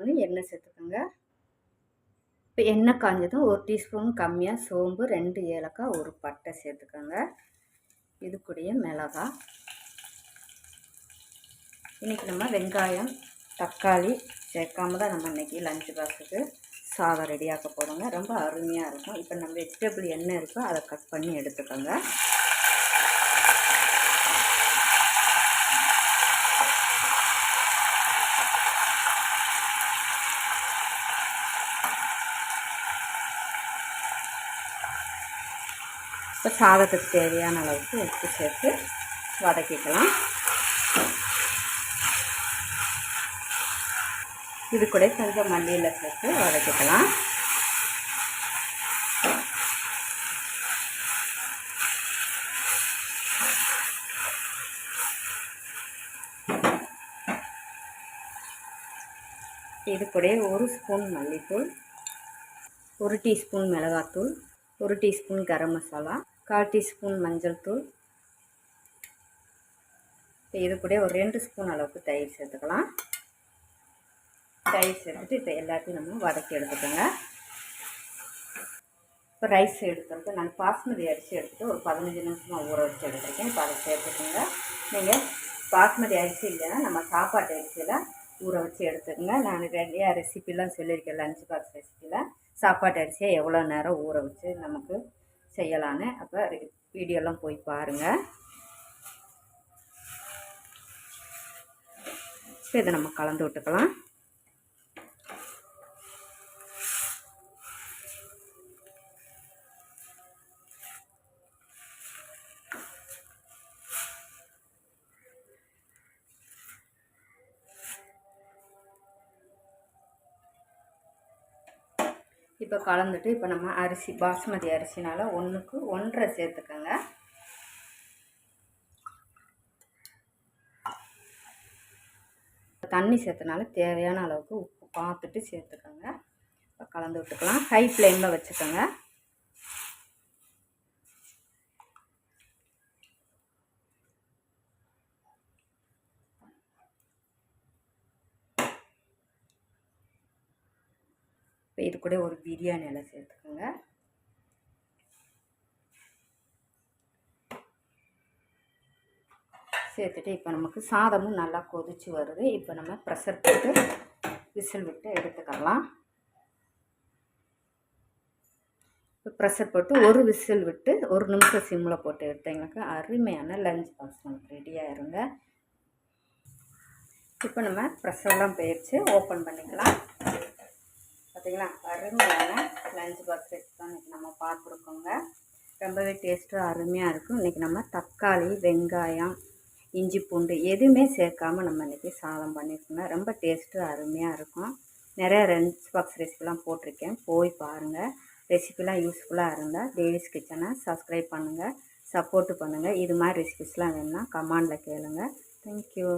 வந்து எண்ணெய் சேர்த்துக்கோங்க. இப்போ எண்ணெய் காஞ்சதும் ஒரு டீஸ்பூன் கம்மியாக சோம்பு ரெண்டு ஏலக்காய் ஒரு பட்டை சேர்த்துக்கோங்க. இது கூடிய மிளகாய் இன்றைக்கி நம்ம வெங்காயம் தக்காளி சேர்க்காம தான் நம்ம இன்றைக்கி லஞ்சு பாக்ஸுக்கு சாதம் ரெடியாக்க போகிறோங்க ரொம்ப அருமையாக இருக்கும். இப்போ நம்ம வெஜிடபிள் என்ன இருக்கோ அதை கட் பண்ணி எடுத்துக்கோங்க. இப்போ சாதத்துக்கு தேவையான அளவுக்கு உப்பு சேர்த்து வதக்கிக்கலாம். இது கூட கொஞ்சம் மல்லியில் சேர்த்து வதக்கிக்கலாம். இது கூட ஒரு ஸ்பூன் மல்லித்தூள் ஒரு டீஸ்பூன் மிளகாத்தூள் ஒரு டீஸ்பூன் கரம் மசாலா கால் டீஸ்பூன் மஞ்சள் தூள். இது கூட ஒரு ரெண்டு ஸ்பூன் அளவுக்கு தயிர் சேர்த்துக்கலாம். தயிர் சேர்த்துட்டு இப்போ எல்லாத்தையும் நம்ம வதக்கி எடுத்துக்கோங்க. இப்போ ரைஸ் எடுத்துட்டு நான் பாஸ்மதி அரிசி எடுத்துகிட்டு ஒரு பதினஞ்சு நிமிஷமாக ஊற வச்சு எடுத்துருக்கேன். இப்போ அதை சேர்த்துக்கோங்க. நீங்கள் பாஸ்மதி அரிசி இல்லைன்னா நம்ம சாப்பாட்டு அரிசியில் ஊற வச்சு எடுத்துக்கோங்க. நான் ரெண்டையாக ரெசிப்பிலாம் சொல்லியிருக்கேன் லஞ்ச் பாக்ஸ் ரெசிப்பியில் சாப்பாட்டு அரிசியை எவ்வளோ நேரம் ஊற வச்சு நமக்கு செய்யலான்னு. அப்போ வீடியோலாம் போய் பாருங்கள் இப்போ இதை நம்ம கலந்து விட்டுக்கலாம். இப்போ கலந்துட்டு இப்போ நம்ம அரிசி பாஸ்மதி அரிசினால் ஒன்றுக்கு ஒன்றரை சேர்த்துக்கோங்க. தண்ணி சேர்த்தனால தேவையான அளவுக்கு உப்பு பார்த்துட்டு சேர்த்துக்கோங்க. இப்போ கலந்து விட்டுக்கலாம். ஹை ஃப்ளேமில் வச்சுக்கோங்க. இப்போ இது கூட ஒரு பிரியாணி இலை சேர்த்துக்கோங்க. சேர்த்துட்டு இப்போ நமக்கு சாதமும் நல்லா கொதிச்சு வருது. இப்போ நம்ம ப்ரெஷர் போட்டு விசில் விட்டு எடுத்துக்கலாம். இப்போ ப்ரெஷர் போட்டு ஒரு விசில் விட்டு ஒரு நிமிஷம் சிம்மில் போட்டு எடுத்தவங்களுக்கு அருமையான லஞ்ச் பாக்ஸ் நமக்கு ரெடியாக இருங்க. இப்போ நம்ம ப்ரெஷர்லாம் போயிடுச்சு ஓப்பன் பண்ணிக்கலாம். பார்த்தீங்களா அருமையான லஞ்ச் பாக்ஸ் ரெசிபி இன்றைக்கி நம்ம பார்த்துருக்கோங்க. ரொம்பவே டேஸ்ட்டும் அருமையாக இருக்கும். இன்றைக்கி நம்ம தக்காளி வெங்காயம் இஞ்சி பூண்டு எதுவுமே சேர்க்காமல் நம்ம இன்றைக்கி சாதம் பண்ணியிருக்கோங்க. ரொம்ப டேஸ்ட்டு அருமையாக இருக்கும். நிறைய லஞ்ச் பாக்ஸ் ரெசிபிலாம் போட்டிருக்கேன். போய் பாருங்கள் ரெசிபிலாம் யூஸ்ஃபுல்லாக இருந்தால் டெய்லிஸ் கிச்சனை சப்ஸ்கிரைப் பண்ணுங்கள் சப்போர்ட்டு பண்ணுங்கள் இது மாதிரி ரெசிபிஸ்லாம் வேணுன்னா கமாண்டில் கேளுங்கள் தேங்க்யூ